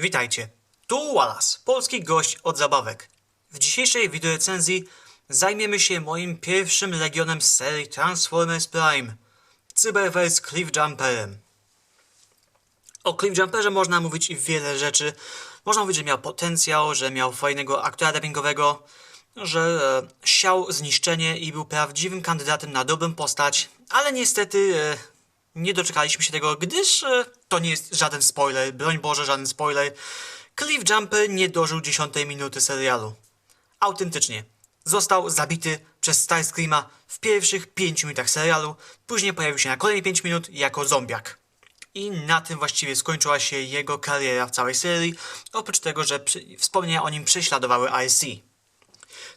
Witajcie, tu Wallace, polski gość od zabawek. W dzisiejszej wideorecenzji zajmiemy się moim pierwszym legionem z serii Transformers Prime, Cyberverse Cliffjumperem. O Cliffjumperze można mówić wiele rzeczy. Można mówić, że miał potencjał, że miał fajnego aktora dubbingowego, że e, siał zniszczenie i był prawdziwym kandydatem na dobrą postać, ale niestety e, nie doczekaliśmy się tego, gdyż e, to nie jest żaden spoiler, broń Boże, żaden spoiler. Cliff Jumper nie dożył 10 minuty serialu. Autentycznie. Został zabity przez Starscreama w pierwszych 5 minutach serialu, później pojawił się na kolejne 5 minut jako zombiak. I na tym właściwie skończyła się jego kariera w całej serii, oprócz tego, że wspomnienia o nim prześladowały IC.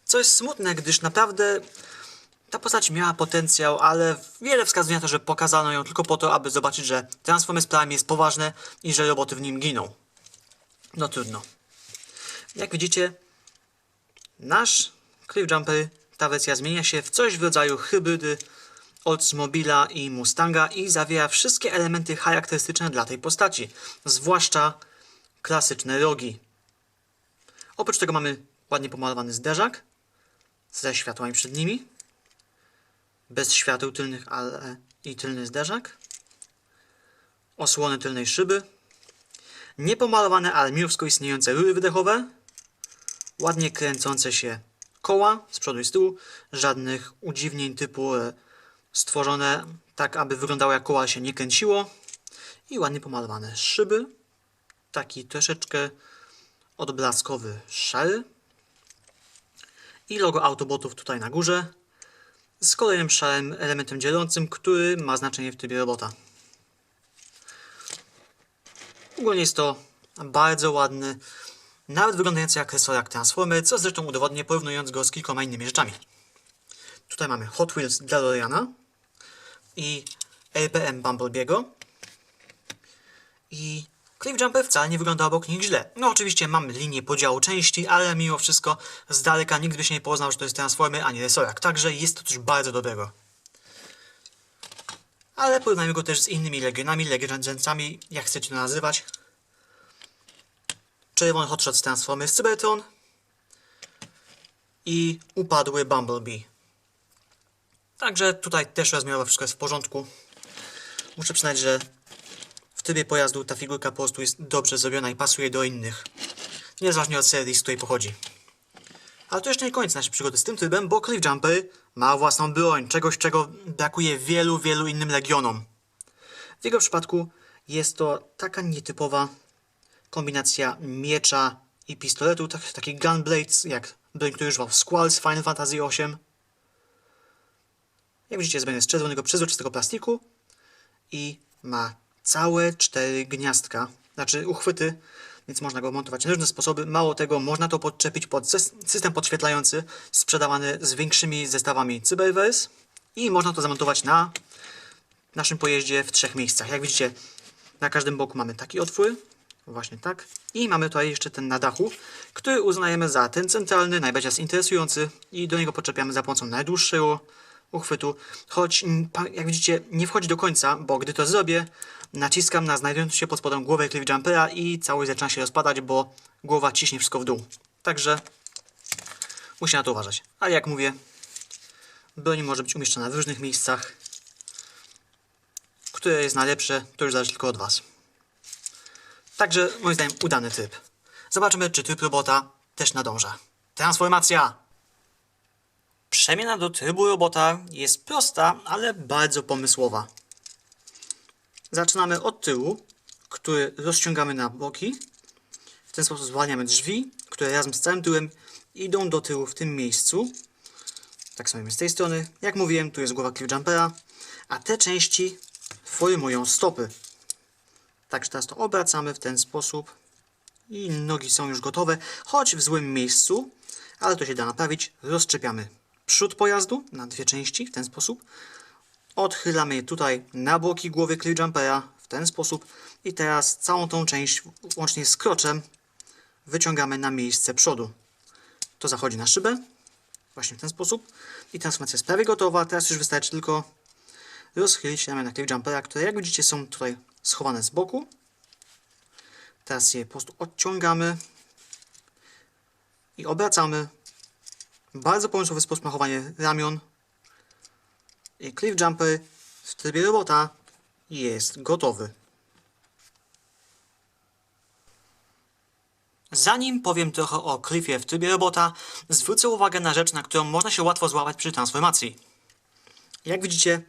Co jest smutne, gdyż naprawdę ta postać miała potencjał, ale wiele wskazuje na to, że pokazano ją tylko po to, aby zobaczyć, że Transformers Prime jest poważne i że roboty w nim giną. No trudno. Jak widzicie, nasz Cliff Jumper, ta wersja zmienia się w coś w rodzaju hybrydy Oldsmobila i Mustanga i zawiera wszystkie elementy charakterystyczne dla tej postaci, zwłaszcza klasyczne rogi. Oprócz tego mamy ładnie pomalowany zderzak ze światłami przed nimi, bez świateł tylnych, ale i tylny zderzak, osłony tylnej szyby, niepomalowane, ale miłowsko istniejące rury wydechowe, ładnie kręcące się koła z przodu i z tyłu, żadnych udziwnień typu e, stworzone tak, aby wyglądało jak koła się nie kręciło. I ładnie pomalowane szyby, taki troszeczkę odblaskowy szary i logo Autobotów tutaj na górze z kolejnym szarym elementem dzielącym, który ma znaczenie w trybie robota. Ogólnie jest to bardzo ładny, nawet wyglądający jak resor jak Transformer, co zresztą udowodnię porównując go z kilkoma innymi rzeczami. Tutaj mamy Hot Wheels DeLoreana i LPM Bumblebee'ego i Cliff Jumper wcale nie wygląda obok nich źle. No oczywiście mamy linię podziału części, ale mimo wszystko z daleka nikt by się nie poznał, że to jest Transformer, a nie Resorak. Także jest to coś bardzo dobrego. Ale porównajmy go też z innymi Legionami, Legiondsami, jak chcecie to nazywać. Czerwony Hotshot z Transformers Cybertron i upadły Bumblebee. Także tutaj też rozmiarowo wszystko jest w porządku. Muszę przyznać, że w trybie pojazdu ta figurka po prostu jest dobrze zrobiona i pasuje do innych. Niezależnie od serii, z której pochodzi. Ale to jeszcze nie koniec naszej przygody z tym trybem, bo Cliff Jumper ma własną broń, czegoś czego brakuje wielu, wielu innym legionom. W jego przypadku jest to taka nietypowa kombinacja miecza i pistoletu, tak, taki gunblades, jak broń, który używał Squall z Final Fantasy VIII. Jak widzicie, zrobiony z czerwonego przezroczystego plastiku i ma całe cztery gniazdka, znaczy uchwyty, więc można go montować na różne sposoby. Mało tego, można to podczepić pod sys- system podświetlający sprzedawany z większymi zestawami Cyberverse i można to zamontować na naszym pojeździe w trzech miejscach. Jak widzicie, na każdym boku mamy taki otwór, właśnie tak, i mamy tutaj jeszcze ten na dachu, który uznajemy za ten centralny, najbardziej nas interesujący i do niego podczepiamy za pomocą najdłuższego uchwytu, choć jak widzicie nie wchodzi do końca, bo gdy to zrobię, naciskam na znajdującą się pod spodem głowę Cliff Jumpera i całość zaczyna się rozpadać, bo głowa ciśnie wszystko w dół. Także musi na to uważać. Ale jak mówię, broń może być umieszczona w różnych miejscach. Które jest najlepsze, to już zależy tylko od Was. Także moim zdaniem udany tryb. Zobaczymy, czy tryb robota też nadąża. Transformacja! Przemiana do trybu robota jest prosta, ale bardzo pomysłowa. Zaczynamy od tyłu, który rozciągamy na boki. W ten sposób zwalniamy drzwi, które razem z całym tyłem idą do tyłu w tym miejscu. Tak samo z tej strony. Jak mówiłem, tu jest głowa Cliff Jumpera, a te części formują stopy. Także teraz to obracamy w ten sposób i nogi są już gotowe, choć w złym miejscu, ale to się da naprawić. Rozczepiamy przód pojazdu na dwie części w ten sposób. Odchylamy je tutaj na boki głowy Cliff Jumpera w ten sposób i teraz całą tą część łącznie z kroczem wyciągamy na miejsce przodu. To zachodzi na szybę właśnie w ten sposób i transformacja jest prawie gotowa. Teraz już wystarczy tylko rozchylić ramię na Cliff Jumpera, które jak widzicie są tutaj schowane z boku. Teraz je po prostu odciągamy i obracamy. Bardzo pomysłowy sposób na chowanie ramion. I cliff jumper w trybie robota jest gotowy. Zanim powiem trochę o cliffie w trybie robota, zwrócę uwagę na rzecz, na którą można się łatwo złapać przy transformacji. Jak widzicie,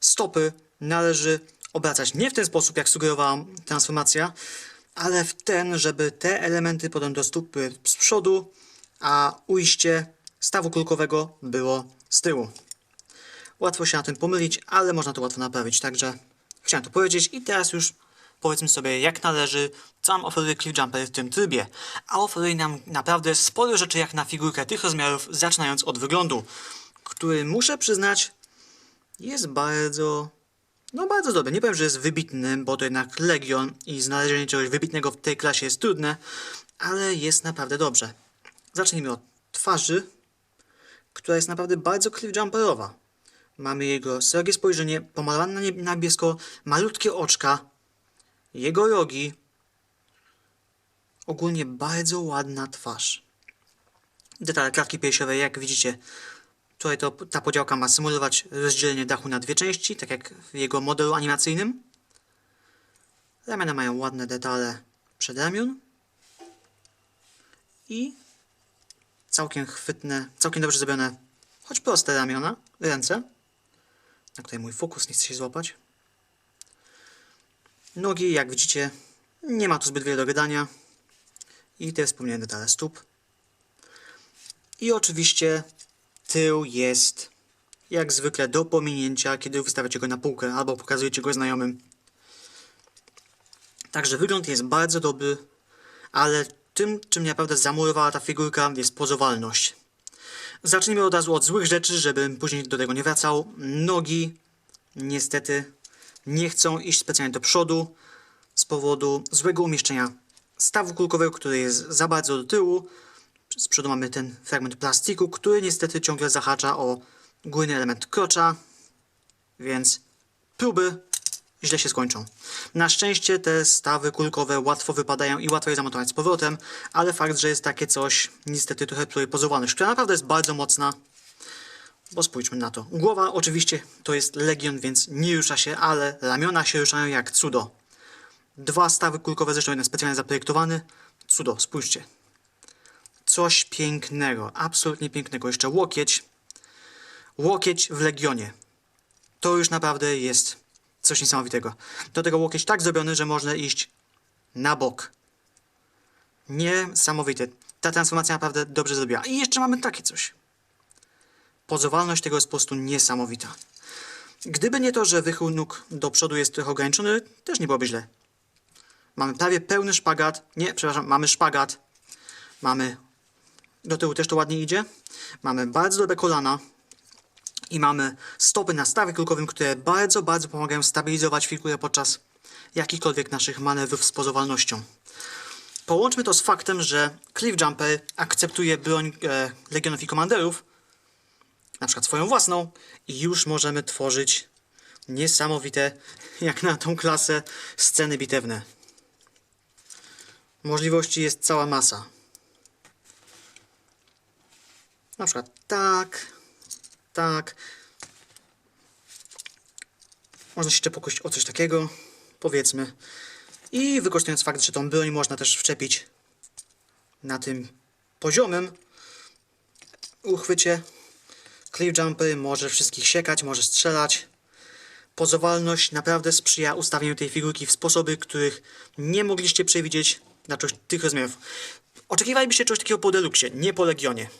stopy należy obracać nie w ten sposób, jak sugerowała transformacja, ale w ten, żeby te elementy potem do stóp były z przodu, a ujście stawu kulkowego było z tyłu. Łatwo się na tym pomylić, ale można to łatwo naprawić, także chciałem to powiedzieć i teraz już powiedzmy sobie jak należy, co nam oferuje Cliff Jumper w tym trybie. A oferuje nam naprawdę sporo rzeczy jak na figurkę tych rozmiarów, zaczynając od wyglądu, który muszę przyznać jest bardzo, no bardzo dobry. Nie powiem, że jest wybitny, bo to jednak Legion i znalezienie czegoś wybitnego w tej klasie jest trudne, ale jest naprawdę dobrze. Zacznijmy od twarzy, która jest naprawdę bardzo cliffjumperowa. Mamy jego srogie spojrzenie, pomalowane na, nie- na niebiesko, malutkie oczka, jego rogi. Ogólnie bardzo ładna twarz. Detale klatki piersiowej, jak widzicie, Tutaj to, ta podziałka ma symulować rozdzielenie dachu na dwie części, tak jak w jego modelu animacyjnym. Ramiona mają ładne detale przedramion. I całkiem chwytne, całkiem dobrze zrobione, choć proste ramiona, ręce. Na której mój fokus nie chce się złapać. Nogi, jak widzicie, nie ma tu zbyt wiele do gadania. I te wspomniane detale stóp. I oczywiście Tył jest jak zwykle do pominięcia, kiedy wystawiacie go na półkę albo pokazujecie go znajomym. Także wygląd jest bardzo dobry, ale tym, czym naprawdę zamurowała ta figurka, jest pozowalność. Zacznijmy od razu od złych rzeczy, żebym później do tego nie wracał. Nogi niestety nie chcą iść specjalnie do przodu z powodu złego umieszczenia stawu kulkowego, który jest za bardzo do tyłu. Z przodu mamy ten fragment plastiku, który niestety ciągle zahacza o górny element krocza, więc próby źle się skończą. Na szczęście te stawy kulkowe łatwo wypadają i łatwo je zamontować z powrotem, ale fakt, że jest takie coś, niestety trochę psuje pozowalność, która naprawdę jest bardzo mocna, bo spójrzmy na to. Głowa oczywiście to jest Legion, więc nie rusza się, ale ramiona się ruszają jak cudo. Dwa stawy kulkowe, zresztą jeden specjalnie zaprojektowany. Cudo, spójrzcie coś pięknego, absolutnie pięknego. Jeszcze łokieć. Łokieć w Legionie. To już naprawdę jest coś niesamowitego. Do tego łokieć tak zrobiony, że można iść na bok. Niesamowite. Ta transformacja naprawdę dobrze zrobiła. I jeszcze mamy takie coś. Pozowalność tego jest po prostu niesamowita. Gdyby nie to, że wychył nóg do przodu jest trochę ograniczony, też nie byłoby źle. Mamy prawie pełny szpagat. Nie, przepraszam, mamy szpagat. Mamy do tyłu też to ładnie idzie. Mamy bardzo dobre kolana i mamy stopy na stawie kulkowym, które bardzo, bardzo pomagają stabilizować figurę podczas jakichkolwiek naszych manewrów z pozowalnością. Połączmy to z faktem, że Cliff Jumper akceptuje broń e, Legionów i Komanderów, na przykład swoją własną, i już możemy tworzyć niesamowite, jak na tą klasę, sceny bitewne. Możliwości jest cała masa. Na przykład tak, tak. Można się jeszcze pokusić o coś takiego, powiedzmy. I wykorzystując fakt, że tą broń można też wczepić na tym poziomym uchwycie. Cliff Jumper może wszystkich siekać, może strzelać. Pozowalność naprawdę sprzyja ustawieniu tej figurki w sposoby, których nie mogliście przewidzieć na coś tych rozmiarów. Oczekiwalibyście czegoś takiego po Deluxie, nie po Legionie.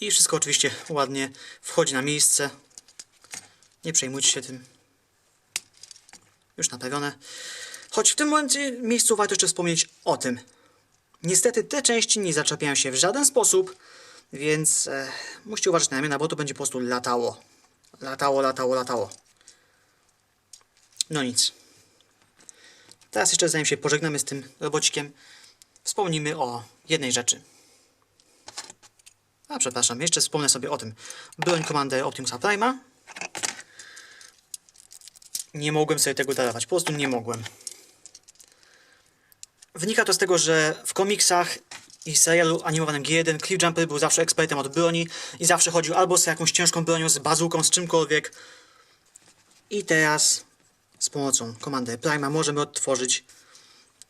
I wszystko oczywiście ładnie wchodzi na miejsce. Nie przejmujcie się tym. Już naprawione. Choć w tym momencie miejscu warto jeszcze wspomnieć o tym. Niestety te części nie zaczepiają się w żaden sposób, więc e, musicie uważać na ramiona, bo to będzie po prostu latało. Latało, latało, latało. No nic. Teraz jeszcze zanim się pożegnamy z tym robocikiem, wspomnimy o jednej rzeczy. A przepraszam, jeszcze wspomnę sobie o tym. Broń komandy Optimusa Prime'a. Nie mogłem sobie tego darować, po prostu nie mogłem. Wynika to z tego, że w komiksach i serialu animowanym G1 Cliffjumper był zawsze ekspertem od broni i zawsze chodził albo z jakąś ciężką bronią, z bazuką, z czymkolwiek. I teraz z pomocą komandy Prima możemy odtworzyć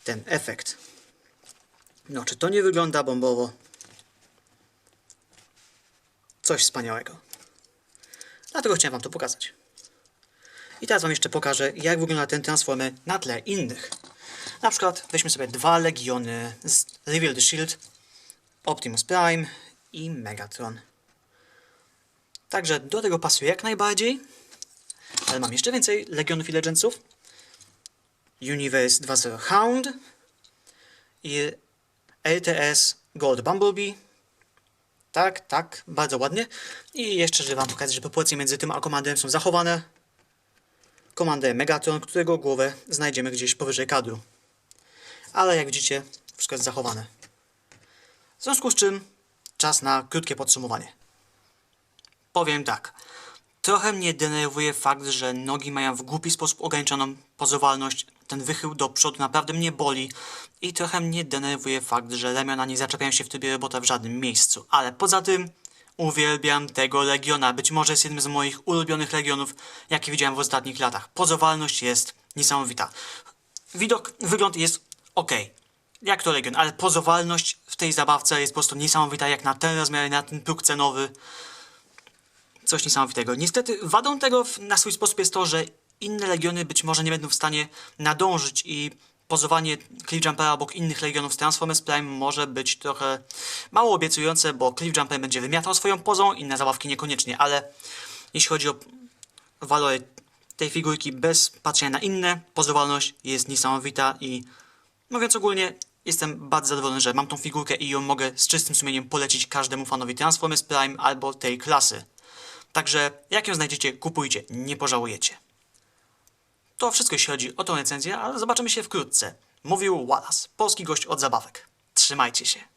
ten efekt. No, czy to nie wygląda bombowo? Coś wspaniałego. Dlatego chciałem Wam to pokazać. I teraz Wam jeszcze pokażę, jak wygląda ten transformer na tle innych. Na przykład weźmy sobie dwa legiony z Reveal the Shield, Optimus Prime i Megatron. Także do tego pasuje jak najbardziej. Ale mam jeszcze więcej Legionów i Legendsów. Universe 2.0 Hound i LTS Gold Bumblebee. Tak, tak, bardzo ładnie. I jeszcze, żeby Wam pokazać, że proporcje między tym a komandem są zachowane. Komandę Megatron, którego głowę znajdziemy gdzieś powyżej kadru. Ale jak widzicie, wszystko jest zachowane. W związku z czym czas na krótkie podsumowanie. Powiem tak. Trochę mnie denerwuje fakt, że nogi mają w głupi sposób ograniczoną pozowalność. Ten wychył do przodu naprawdę mnie boli. I trochę mnie denerwuje fakt, że ramiona nie zaczepiają się w trybie robota w żadnym miejscu. Ale poza tym uwielbiam tego Legiona. Być może jest jednym z moich ulubionych Legionów, jakie widziałem w ostatnich latach. Pozowalność jest niesamowita. Widok, wygląd jest ok. Jak to Legion, ale pozowalność w tej zabawce jest po prostu niesamowita, jak na ten rozmiar, na ten próg cenowy coś niesamowitego. Niestety wadą tego na swój sposób jest to, że inne legiony być może nie będą w stanie nadążyć i pozowanie Cliffjumpera obok innych legionów z Transformers Prime może być trochę mało obiecujące, bo Cliffjumper będzie wymiatał swoją pozą, inne zabawki niekoniecznie, ale jeśli chodzi o walory tej figurki bez patrzenia na inne, pozowalność jest niesamowita i mówiąc ogólnie, jestem bardzo zadowolony, że mam tą figurkę i ją mogę z czystym sumieniem polecić każdemu fanowi Transformers Prime albo tej klasy. Także jak ją znajdziecie, kupujcie, nie pożałujecie. To wszystko jeśli chodzi o tą recenzję, ale zobaczymy się wkrótce. Mówił Wallace, polski gość od zabawek. Trzymajcie się.